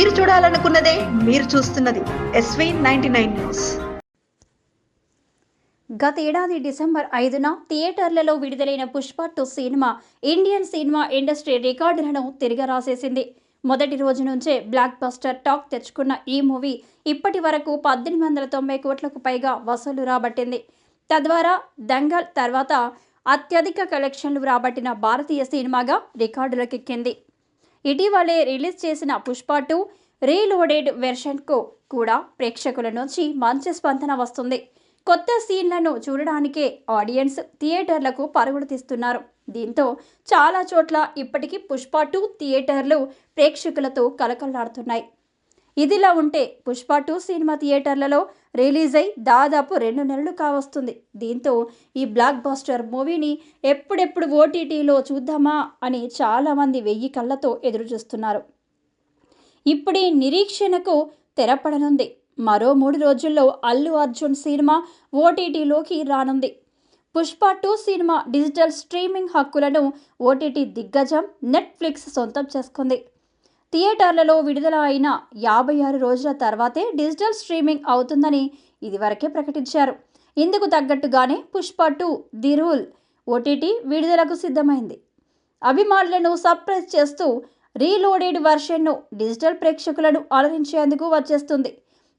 మీరు చూడాలనుకున్నదే మీరు చూస్తున్నది ఎస్వీ నైన్టీ నైన్ న్యూస్ గత ఏడాది డిసెంబర్ ఐదున థియేటర్లలో విడుదలైన Pushpa two cinema Indian cinema industry రికార్డులను తిరగరాసేసింది. మొదటి రోజు నుంచే బ్లాక్ బస్టర్ టాక్ తెచ్చుకున్న ఈ మూవీ ఇప్పటి వరకు పద్దెనిమిది వందల తొంభై కోట్లకు పైగా వసూలు రాబట్టింది. తద్వారా దంగల్ తర్వాత అత్యధిక కలెక్షన్లు రాబట్టిన భారతీయ సినిమాగా రికార్డులకెక్కింది. ఇటీవలే రిలీజ్ చేసిన పుష్ప టూ రీలోడెడ్ వెర్షన్కు కూడా ప్రేక్షకుల నుంచి మంచి స్పందన వస్తుంది. కొత్త సీన్లను చూడడానికే ఆడియన్స్ థియేటర్లకు పరుగులు తీస్తున్నారు. దీంతో చాలా చోట్ల ఇప్పటికీ పుష్ప టూ థియేటర్లు ప్రేక్షకులతో కలకలాడుతున్నాయి ఇదిలా ఉంటే పుష్ప టూ సినిమా థియేటర్లలో రిలీజ్ అయి దాదాపు రెండు నెలలు కావస్తుంది. దీంతో ఈ బ్లాక్ బాస్టర్ మూవీని ఎప్పుడెప్పుడు ఓటీటీలో చూద్దామా అని చాలామంది వెయ్యి కళ్ళతో ఎదురుచూస్తున్నారు. ఇప్పుడీ నిరీక్షణకు తెరపడనుంది. మరో మూడు రోజుల్లో అల్లు అర్జున్ సినిమా ఓటీటీలోకి రానుంది. Pushpa two cinema digital streaming హక్కులను ఓటీటీ దిగ్గజం నెట్ఫ్లిక్స్ సొంతం చేసుకుంది. థియేటర్లలో విడుదల అయిన యాభై ఆరు రోజుల తర్వాతే డిజిటల్ స్ట్రీమింగ్ అవుతుందని ఇదివరకే ప్రకటించారు. ఇందుకు తగ్గట్టుగానే Pushpa two the rule OTT విడుదలకు సిద్ధమైంది. అభిమానులను సర్ప్రైజ్ చేస్తూ రీలోడెడ్ వర్షన్ను డిజిటల్ ప్రేక్షకులను అలరించేందుకు వచ్చేస్తుంది.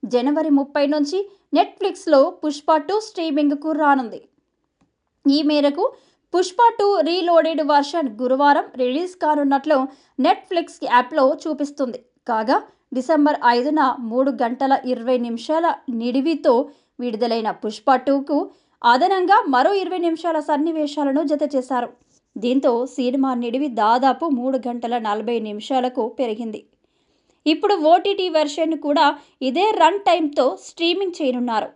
జనవరి ముప్పై నుంచి నెట్ఫ్లిక్స్లో పుష్ప టూ స్ట్రీమింగ్కు రానుంది. ఈ మేరకు పుష్ప టూ రీలోడెడ్ వర్షన్ గురువారం రిలీజ్ కానున్నట్లు నెట్ఫ్లిక్స్ యాప్లో చూపిస్తుంది. కాగా డిసెంబర్ ఐదున మూడు గంటల ఇరవై నిమిషాల నిడివితో విడుదలైన పుష్ప టూకు అదనంగా మరో ఇరవై నిమిషాల సన్నివేశాలను జత చేశారు. దీంతో సినిమా నిడివి దాదాపు మూడు గంటల నలభై నిమిషాలకు పెరిగింది. ఇప్పుడు ఓటీటీ వెర్షన్ కూడా ఇదే రన్ టైంతో స్ట్రీమింగ్ చేయనున్నారు.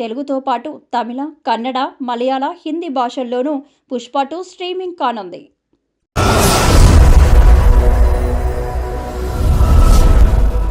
తెలుగుతో పాటు తమిళ కన్నడ మలయాళ హిందీ భాషల్లోనూ పుష్ప టూ స్ట్రీమింగ్ కానుంది.